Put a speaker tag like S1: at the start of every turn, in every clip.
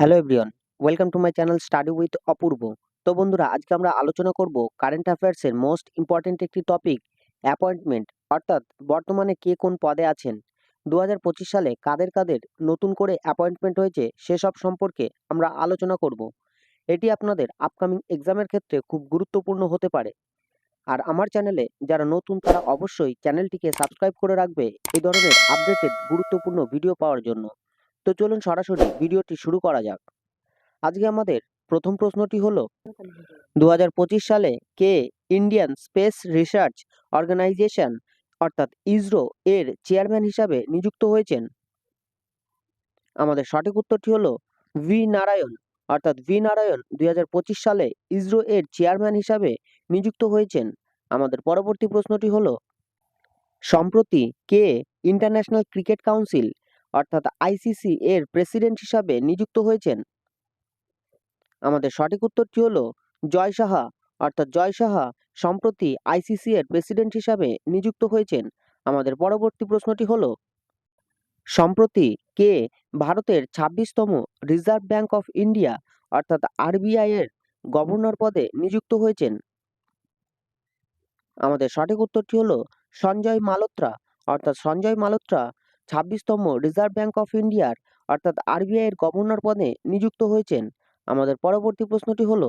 S1: Hello everyone welcome to my channel study with Apurba তো বন্ধুরা, আজকে আমরা আলোচনা করব কারেন্ট অ্যাফেয়ার্সের মোস্ট ইম্পর্ট্যান্ট একটি টপিক অ্যাপয়েন্টমেন্ট অর্থাৎ বর্তমানে কে কোন পদে আছেন? দু হাজার পঁচিশ সালে কাদের কাদের নতুন করে অ্যাপয়েন্টমেন্ট হয়েছে সেসব সম্পর্কে আমরা আলোচনা করব। এটি আপনাদের আপকামিং এক্সামের ক্ষেত্রে খুব গুরুত্বপূর্ণ হতে পারে। আর আমার চ্যানেলে যারা নতুন, তারা অবশ্যই চ্যানেলটিকে সাবস্ক্রাইব করে রাখবে এই ধরনের আপডেটেড গুরুত্বপূর্ণ ভিডিও পাওয়ার জন্য। তো চলুন সরাসরি ভিডিওটি শুরু করা যাক। আজকে আমাদের প্রথম প্রশ্নটি হলো দু সালে কে ইন্ডিয়ান স্পেস রিসার্চ অর্গানাইজেশন অর্থাৎ ইসরো এর চেয়ারম্যান হিসাবে নিযুক্ত হয়েছেন? আমাদের সঠিক উত্তরটি হলো, ভি নারায়ণ, অর্থাৎ ভি নারায়ণ দুই হাজার পঁচিশ সালে ইসরো এর চেয়ারম্যান হিসাবে নিযুক্ত হয়েছেন। আমাদের পরবর্তী প্রশ্নটি হলো, সম্প্রতি কে ইন্টারন্যাশনাল ক্রিকেট কাউন্সিল অর্থাৎ আইসিসি এর প্রেসিডেন্ট হিসাবে নিযুক্ত হয়েছেন। আমাদের সঠিক উত্তরটি হল জয় সাহা, অর্থাৎ জয় সাহা সম্প্রতি আইসিসি এর প্রেসিডেন্ট হিসাবে নিযুক্ত হয়েছেন। আমাদের পরবর্তী প্রশ্নটি হল, সম্প্রতি কে ভারতের ছাব্বিশতম রিজার্ভ ব্যাংক অফ ইন্ডিয়া, অর্থাৎ আরবিআই এর গভর্নর পদে নিযুক্ত হয়েছেন? আমাদের সঠিক উত্তরটি হল সঞ্জয় মালোত্রা, অর্থাৎ সঞ্জয় মালোত্রা ছাব্বিশতম রিজার্ভ ব্যাংক অফ ইন্ডিয়ার, অর্থাৎ আরবিআই এর গভর্নর পদে নিযুক্ত হয়েছেন। আমাদের পরবর্তী প্রশ্নটি হলো,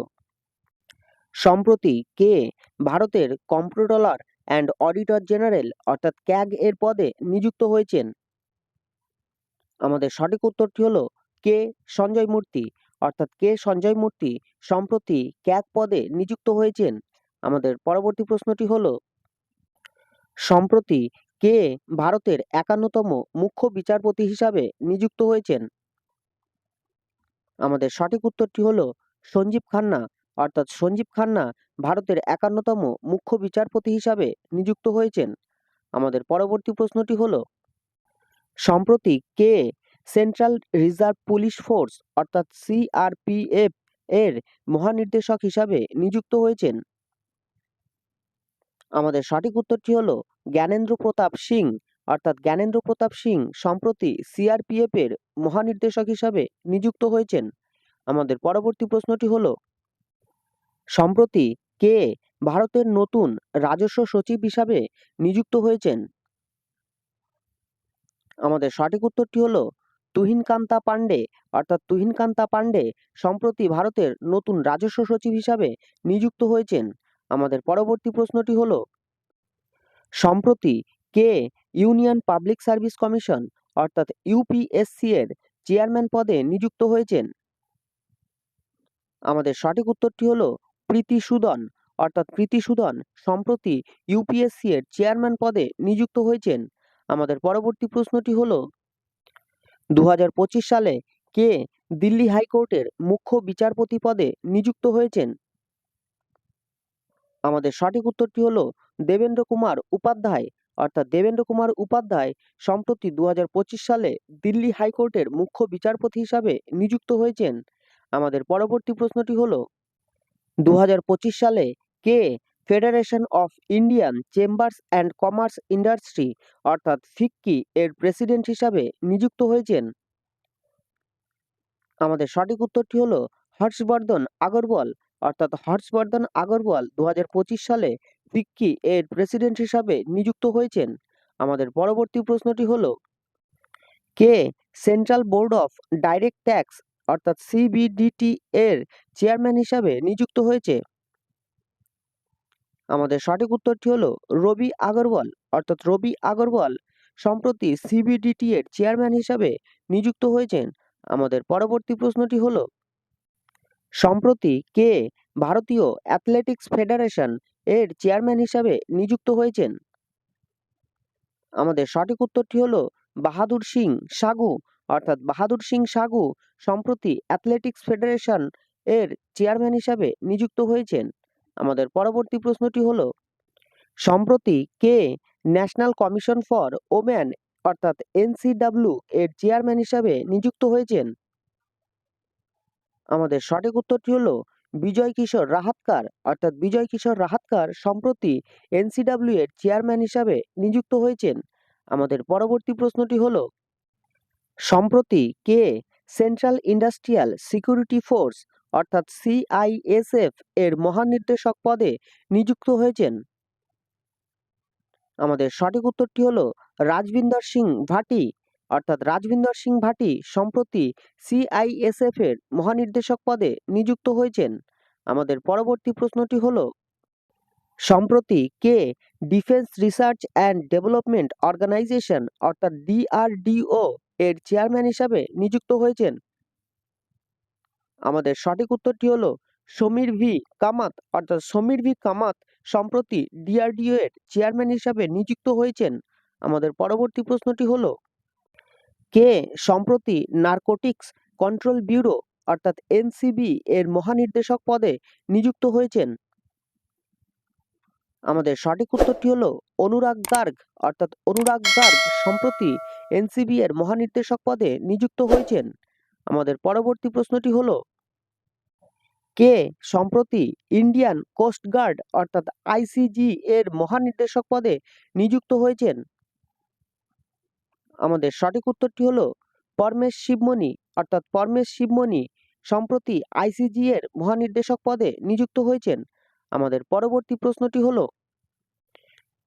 S1: সম্প্রতি কে ভারতের কম্পট্রোলার অ্যান্ড অডিটর জেনারেল, অর্থাৎ ক্যাগ এর পদে নিযুক্ত হয়েছেন? আমাদের সঠিক উত্তরটি হলো, কে সঞ্জয় মূর্তি, অর্থাৎ কে সঞ্জয় মূর্তি সম্প্রতি ক্যাগ পদে নিযুক্ত হয়েছেন? আমাদের পরবর্তী প্রশ্নটি হলো, সম্প্রতি কে ভারতের একান্নতম মুখ্য বিচারপতি হিসাবে নিযুক্ত হয়েছেন? আমাদের সঠিক উত্তরটি হলো সঞ্জীব খান্না, অর্থাৎ সঞ্জীব খান্না ভারতের একান্নতম মুখ্য বিচারপতি হিসাবে নিযুক্ত হয়েছেন। আমাদের পরবর্তী প্রশ্নটি হলো, সম্প্রতি কে সেন্ট্রাল রিজার্ভ পুলিশ ফোর্স, অর্থাৎ সিআরপিএফ এর মহানির্দেশক হিসাবে নিযুক্ত হয়েছেন? আমাদের সঠিক উত্তরটি হলো জ্ঞানেন্দ্র প্রতাপ সিং, অর্থাৎ জ্ঞানেন্দ্র প্রতাপ সিং সম্প্রতি সিআরপিএফ এর মহানির্দেশক হিসাবে নিযুক্ত হয়েছেন। আমাদের পরবর্তী প্রশ্নটি হল, সম্প্রতি কে ভারতের নতুন রাজস্ব সচিব হিসাবে নিযুক্ত হয়েছেন? আমাদের সঠিক উত্তরটি হলো, তুহিনকান্তা পান্ডে অর্থাৎ তুহিনকান্তা পান্ডে সম্প্রতি ভারতের নতুন রাজস্ব সচিব হিসাবে নিযুক্ত হয়েছেন। আমাদের পরবর্তী প্রশ্নটি হলো সম্প্রতি কে ইউনিয়ন পাবলিক সার্ভিস কমিশন, অর্থাৎ ইউপিএসসি এর চেয়ারম্যান পদে নিযুক্ত হয়েছেন? আমাদের সঠিক উত্তরটি হলো প্রীতি সুদন, অর্থাৎ প্রীতি সুদন সম্প্রতি ইউপিএসসি এর চেয়ারম্যান পদে নিযুক্ত হয়েছেন। আমাদের পরবর্তী প্রশ্নটি হলো দু হাজার পঁচিশ সালে কে দিল্লি হাইকোর্টের মুখ্য বিচারপতি পদে নিযুক্ত হয়েছেন? আমাদের সঠিক উত্তরটি হলো দেবেন্দ্র কুমার উপাধ্যায়, অর্থাৎ দেবেন্দ্র কুমার উপাধ্যায় সম্প্রতি দু হাজার পঁচিশ সালে দিল্লি হাইকোর্টের মুখ্য বিচারপতি হিসাবে নিযুক্ত হয়েছেন। আমাদের পরবর্তী প্রশ্নটি হলো দু সালে কে federation of Indian chambers and commerce industry, অর্থাৎ ফিক্কি এর প্রেসিডেন্ট হিসাবে নিযুক্ত হয়েছেন? আমাদের সঠিক উত্তরটি হলো হর্ষবর্ধন আগরওয়াল অর্থাৎ হর্ষবর্ধন আগরওয়াল দু হাজার পঁচিশ সালে ফিক্কি এর প্রেসিডেন্ট হিসাবে নিযুক্ত হয়েছেন। আমাদের পরবর্তী প্রশ্নটি হল, কে central board of direct tax অর্থাৎ সিবিডিটি এর চেয়ারম্যান হিসাবে নিযুক্ত হয়েছে? আমাদের সঠিক উত্তরটি হলো, রবি আগরওয়াল, অর্থাৎ রবি আগরওয়াল সম্প্রতি সিবিডিটি এর চেয়ারম্যান হিসাবে নিযুক্ত হয়েছেন। আমাদের পরবর্তী প্রশ্নটি হল, সম্প্রতি কে ভারতীয় অ্যাথলেটিক্স ফেডারেশন এর চেয়ারম্যান হিসাবে নিযুক্ত হয়েছেন। আমাদের সঠিক উত্তরটি হলো বাহাদুর সিং সাগু। অর্থাৎ বাহাদুর সিং সাগু সম্প্রতি অ্যাথলেটিক্স ফেডারেশন এর চেয়ারম্যান হিসাবে নিযুক্ত হয়েছেন। আমাদের পরবর্তী প্রশ্নটি হলো, সম্প্রতি কে ন্যাশনাল কমিশন ফর ওম্যান অর্থাৎ এনসিডাব্লিউ, এর চেয়ারম্যান হিসাবে নিযুক্ত হয়েছেন? আমাদের সঠিক উত্তরটি হলো বিজয় কিশোর রাহাতকার, অর্থাৎ বিজয় কিশোর রাহাতকার সম্প্রতি এনসিডাব্লিউ এর চেয়ারম্যান হিসাবে নিযুক্ত হয়েছেন। আমাদের পরবর্তী প্রশ্নটি হল, সম্প্রতি কে সেন্ট্রাল ইন্ডাস্ট্রিয়াল সিকিউরিটি ফোর্স অর্থাৎ সিআইএসএফ এর মহানির্দেশক পদে নিযুক্ত হয়েছেন? আমাদের সঠিক উত্তরটি হল রাজবিন্দর সিং ভাটি অর্থাৎ রাজবিন্দর সিং ভাটি সম্প্রতি সিআইএসএফ এর মহানির্দেশক পদে নিযুক্ত হয়েছেন। আমাদের পরবর্তী প্রশ্নটি হল, সম্প্রতি কে defence research and development organisation অর্থাৎ ডিআরডিও এর চেয়ারম্যান হিসাবে নিযুক্ত হয়েছেন? আমাদের সঠিক উত্তরটি হলো, সমীর ভি কামাত অর্থাৎ সমীর ভি কামাত সম্প্রতি ডিআরডিও এর চেয়ারম্যান হিসাবে নিযুক্ত হয়েছেন। আমাদের পরবর্তী প্রশ্নটি হলো কে সম্প্রতি নার্কোটিক্স কন্ট্রোল ব্যুরো, অর্থাৎ এনসিবি, এর মহানির্দেশক পদে নিযুক্ত হয়েছেন? আমাদের সঠিক উত্তরটি হলো অনুরাগ গার্গ, অর্থাৎ অনুরাগ গার্গ সম্প্রতি এনসিবি এর মহানির্দেশক পদে নিযুক্ত হয়েছেন। আমাদের পরবর্তী প্রশ্নটি হলো, কে সম্প্রতি ইন্ডিয়ান কোস্ট গার্ড, অর্থাৎ আইসিজি, এর মহানির্দেশক পদে নিযুক্ত হয়েছেন? আমাদের সঠিক উত্তরটি হলো পরমেশ শিবমণি। অর্থাৎ পরমেশ শিবমণি সম্প্রতি আইসিজি এর মহানির্দেশক পদে নিযুক্ত হয়েছেন। আমাদের পরবর্তী প্রশ্নটি হলো,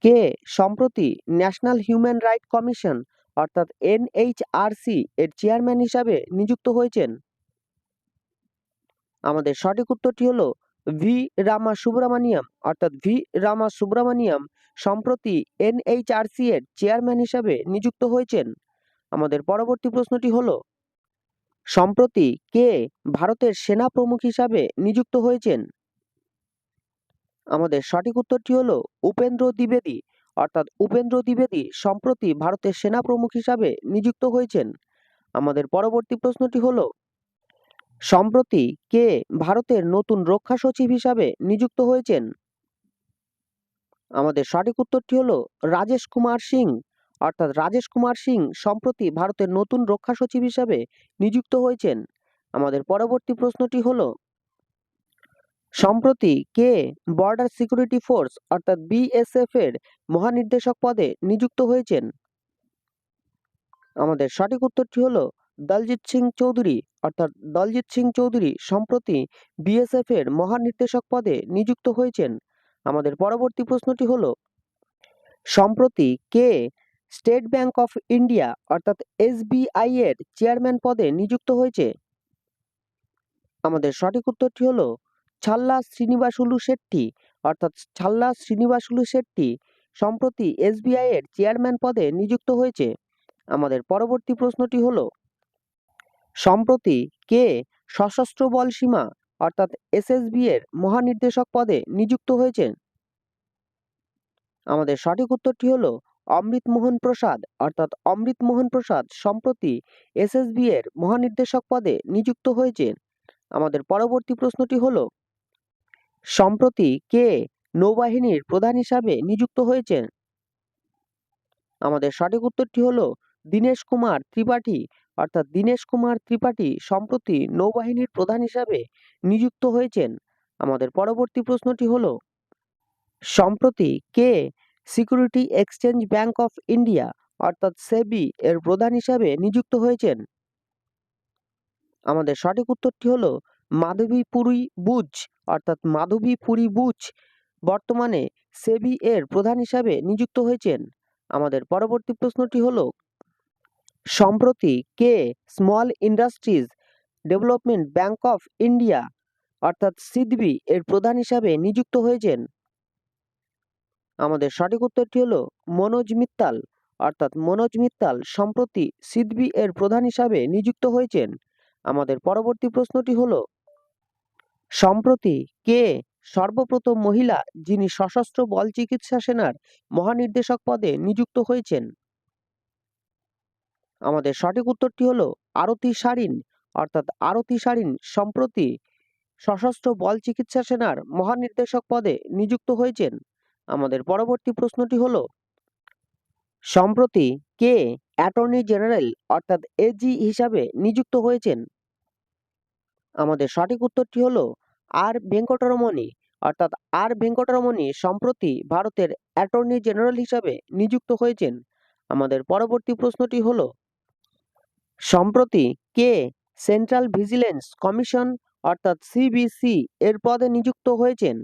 S1: কে সম্প্রতি ন্যাশনাল হিউম্যান রাইট কমিশন অর্থাৎ এনএইচআরসি এর চেয়ারম্যান হিসাবে নিযুক্ত হয়েছেন? আমাদের সঠিক উত্তরটি হলো ভি রামা সুব্রমণিয়াম অর্থাৎ ভি রামা সুব্রমণিয়াম সম্প্রতি এনএইচআরসি এর চেয়ারম্যান হিসাবে নিযুক্ত হয়েছেন। আমাদের পরবর্তী প্রশ্নটি হলো, সম্প্রতি কে ভারতের সেনা প্রমুখ হিসাবে নিযুক্ত হয়েছেন? আমাদের সঠিক উত্তরটি হলো উপেন্দ্র দ্বিবেদী, অর্থাৎ উপেন্দ্র দ্বিবেদী সম্প্রতি ভারতের সেনা প্রমুখ হিসাবে নিযুক্ত হয়েছেন। আমাদের পরবর্তী প্রশ্নটি হলো সম্প্রতি কে ভারতের নতুন রক্ষা সচিব হিসাবে নিযুক্ত হয়েছেন? আমাদের সঠিক উত্তরটি হলো রাজেশ কুমার সিং। অর্থাৎ রাজেশ কুমার সিং সম্প্রতি ভারতের নতুন রক্ষা সচিব হিসাবে নিযুক্ত হয়েছেন। আমাদের পরবর্তী প্রশ্নটি হলো, সম্প্রতি কে বর্ডার সিকিউরিটি ফোর্স অর্থাৎ বিএসএফ এর মহানির্দেশক পদে নিযুক্ত হয়েছেন? আমাদের সঠিক উত্তরটি হলো দলজিৎ সিং চৌধুরী, অর্থাৎ দলজিৎ সিং চৌধুরী সম্প্রতি বিএসএফ এর মহানির্দেশক পদে নিযুক্ত হয়েছেন। আমাদের পরবর্তী প্রশ্নটি হলো, সম্প্রতি কে স্টেট ব্যাংক অফ ইন্ডিয়া, অর্থাৎ এসবিআই এর চেয়ারম্যান পদে নিযুক্ত হয়েছে? আমাদের সঠিক উত্তরটি হলো, ছাল্লা শ্রীনিবাসুলু শেট্টি, অর্থাৎ ছাল্লা শ্রীনিবাসুলু শেট্টি সম্প্রতি এসবিআই এর চেয়ারম্যান পদে নিযুক্ত হয়েছে। আমাদের পরবর্তী প্রশ্নটি হলো সম্প্রতি কে সশস্ত্র বল সীমা, অর্থাৎ এসএসবি এর মহানির্দেশক পদে নিযুক্ত হয়েছেন? আমাদের সঠিক উত্তরটি হলো অমৃত মোহন প্রসাদ, অর্থাৎ অমৃত মোহন প্রসাদ সম্প্রতি এসএসবি এর মহানির্দেশক পদে নিযুক্ত হয়েছেন। আমাদের পরবর্তী প্রশ্নটি হলো, সম্প্রতি কে নৌবাহিনীর প্রধান হিসাবে নিযুক্ত হয়েছেন? আমাদের সঠিক উত্তরটি হলো দীনেশ কুমার ত্রিপাঠী অর্থাৎ দীনেশ কুমার ত্রিপাঠী সম্প্রতি নৌবাহিনীর প্রধান হিসাবে নিযুক্ত হয়েছেন। আমাদের পরবর্তী প্রশ্নটি হলো, সম্প্রতি কে security exchange bank of India অর্থাৎ সেবি এর প্রধান হিসাবে নিযুক্ত হয়েছেন? আমাদের সঠিক উত্তরটি হলো, মাধবী পুরী বুচ অর্থাৎ মাধবী পুরী বুচ বর্তমানে সেবি এর প্রধান হিসাবে নিযুক্ত হয়েছেন। আমাদের পরবর্তী প্রশ্নটি হলো সম্প্রতি কে small industries development bank of India, অর্থাৎ সিডবি, এর প্রধান হিসাবে নিযুক্ত হয়েছেন? আমাদের সঠিক উত্তরটি হলো মনোজ মিত্তাল, অর্থাৎ মনোজ মিত্তাল সম্প্রতি সিডবি এর প্রধান হিসাবে নিযুক্ত হয়েছেন। আমাদের পরবর্তী প্রশ্নটি হলো, সম্প্রতি কে সর্বপ্রথম মহিলা যিনি সশস্ত্র বল চিকিৎসা সেনার মহানির্দেশক পদে নিযুক্ত হয়েছেন? আমাদের সঠিক উত্তরটি হলো আরতি সারিন, অর্থাৎ আরতি সারিন সম্প্রতি সশস্ত্র বল চিকিৎসা সেনার মহানির্দেশক পদে নিযুক্ত হয়েছেন। আমাদের পরবর্তী প্রশ্নটি হলো, সম্প্রতি কে অ্যাটর্নি জেনারেল অর্থাৎ এজি হিসাবে নিযুক্ত হয়েছেন? আমাদের সঠিক উত্তরটি হলো আর ভেঙ্কটরমণি, অর্থাৎ আর ভেঙ্কটরমণি সম্প্রতি ভারতের অ্যাটর্নি জেনারেল হিসাবে নিযুক্ত হয়েছেন। আমাদের পরবর্তী প্রশ্নটি হলো সম্প্রতি কে সেন্ট্রাল ভিজিলেন্স কমিশন, অর্থাৎ সিবিসি এর পদে নিযুক্ত হয়েছেন?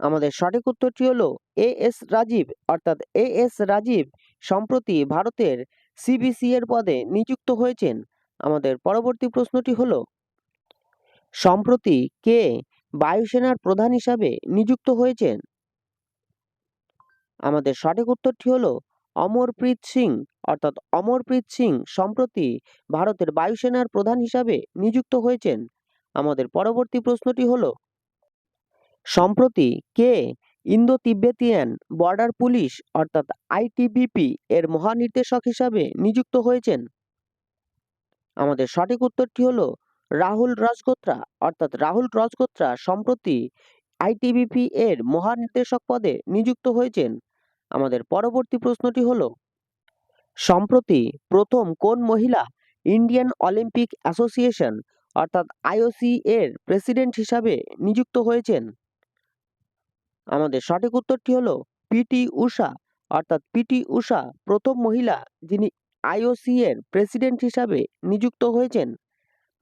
S1: আমাদের সঠিক উত্তরটি হল এ এস রাজীব, অর্থাৎ এ এস রাজীব সম্প্রতি ভারতের সিবিসি এর পদে নিযুক্ত হয়েছেন। আমাদের পরবর্তী প্রশ্নটি হলো, সম্প্রতি কে বায়ুসেনার প্রধান হিসাবে নিযুক্ত হয়েছেন? আমাদের সঠিক উত্তরটি হলো অমরপ্রীত সিং, অর্থাৎ অমরপ্রীত সিং সম্প্রতি ভারতের বায়ুসেনার প্রধান হিসাবে নিযুক্ত হয়েছেন। আমাদের পরবর্তী প্রশ্নটি হলো, সম্প্রতি কে ইন্দো তিব্বেতিয়ান বর্ডার পুলিশ, অর্থাৎ আইটিবিপি এর মহানির্দেশক হিসাবে নিযুক্ত হয়েছেন? আমাদের সঠিক উত্তরটি হলো, রাহুল রাজগোত্রা, অর্থাৎ রাহুল রাজগোত্রা সম্প্রতি আইটিবিপি এর মহানির্দেশক পদে নিযুক্ত হয়েছেন। আমাদের পরবর্তী প্রশ্নটি হল, সম্প্রতি প্রথম কোন মহিলা ইন্ডিয়ান অলিম্পিক অ্যাসোসিয়েশন অর্থাৎ আইওসি এর প্রেসিডেন্ট হিসাবে নিযুক্ত হয়েছেন? আমাদের সঠিক উত্তরটি হলো পিটি উষা অর্থাৎ পিটি উষা প্রথম মহিলা যিনি আইওসি এর প্রেসিডেন্ট হিসাবে নিযুক্ত হয়েছেন।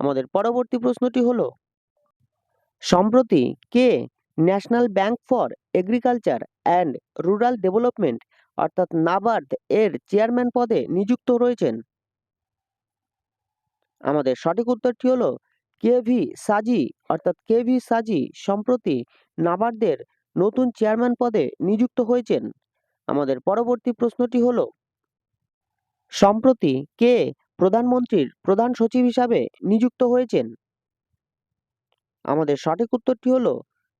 S1: আমাদের পরবর্তী প্রশ্নটি হল, সম্প্রতি কে national bank for agriculture and rural development অর্থাৎ নাবার্ড এর চেয়ারম্যান পদে নিযুক্ত রয়েছেন। আমাদের সঠিক উত্তরটি হলো কে ভি সাজি, অর্থাৎ কে ভি সাজি সম্প্রতি নাবার্ডের নতুন চেয়ারম্যান পদে নিযুক্ত হয়েছেন। আমাদের পরবর্তী প্রশ্নটি হলো, সম্প্রতি কে প্রধানমন্ত্রীর প্রধান সচিব হিসাবে নিযুক্ত হয়েছেন? আমাদের সঠিক উত্তরটি হলো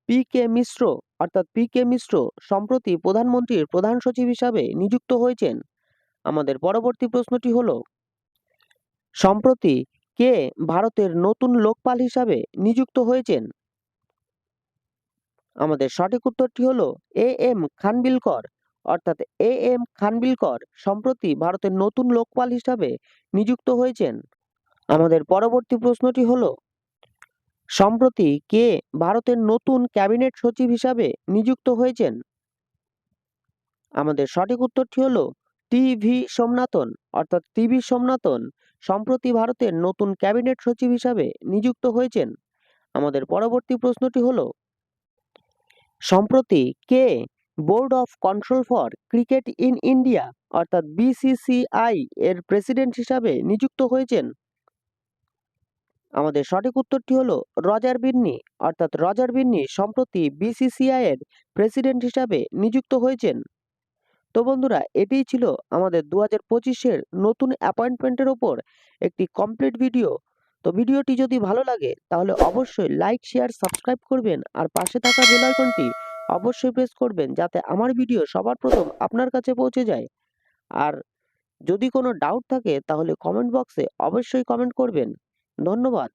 S1: পি কে মিশ্র অর্থাৎ পি কে মিশ্র সম্প্রতি প্রধানমন্ত্রীর প্রধান সচিব হিসাবে নিযুক্ত হয়েছেন। আমাদের পরবর্তী প্রশ্নটি হল, সম্প্রতি কে ভারতের নতুন লোকপাল হিসাবে নিযুক্ত হয়েছেন? আমাদের সঠিক উত্তরটি হলো এ এম খানবিলকর, অর্থাৎ এ এম খানবিলকর সম্প্রতি ভারতের নতুন লোকপাল হিসাবে নিযুক্ত হয়েছেন। আমাদের পরবর্তী প্রশ্নটি হলো সম্প্রতি কে ভারতের নতুন ক্যাবিনেট সচিব হিসাবে নিযুক্ত হয়েছেন? আমাদের সঠিক উত্তরটি হল টি ভি সোমনাথন, অর্থাৎ টি ভি সোমনাথন সম্প্রতি ভারতের নতুন ক্যাবিনেট সচিব হিসাবে নিযুক্ত হয়েছেন। আমাদের পরবর্তী প্রশ্নটি হলো, সম্প্রতি কে board of control for cricket in India, অর্থাৎ বিসিসিআই এর প্রেসিডেন্ট হিসাবে নিযুক্ত হয়েছেন? আমাদের সঠিক উত্তরটি হলো রজার বিন্নি। অর্থাৎ রজার বিন্নি সম্প্রতি বিসিসিআই এর প্রেসিডেন্ট হিসাবে নিযুক্ত হয়েছেন। তো বন্ধুরা, এটিই ছিল আমাদের দু হাজার পঁচিশের নতুন অ্যাপয়েন্টমেন্টের ওপর একটি কমপ্লিট ভিডিও। তো ভিডিওটি যদি ভালো লাগে, তাহলে অবশ্যই লাইক, শেয়ার, সাবস্ক্রাইব করবেন আর পাশে থাকা বেল আইকনটি অবশ্যই প্রেস করবেন যাতে আমার ভিডিও সবার প্রথম আপনার কাছে পৌঁছে যায়। আর যদি কোনো ডাউট থাকে, তাহলে কমেন্ট বক্সে অবশ্যই কমেন্ট করবেন। ধন্যবাদ।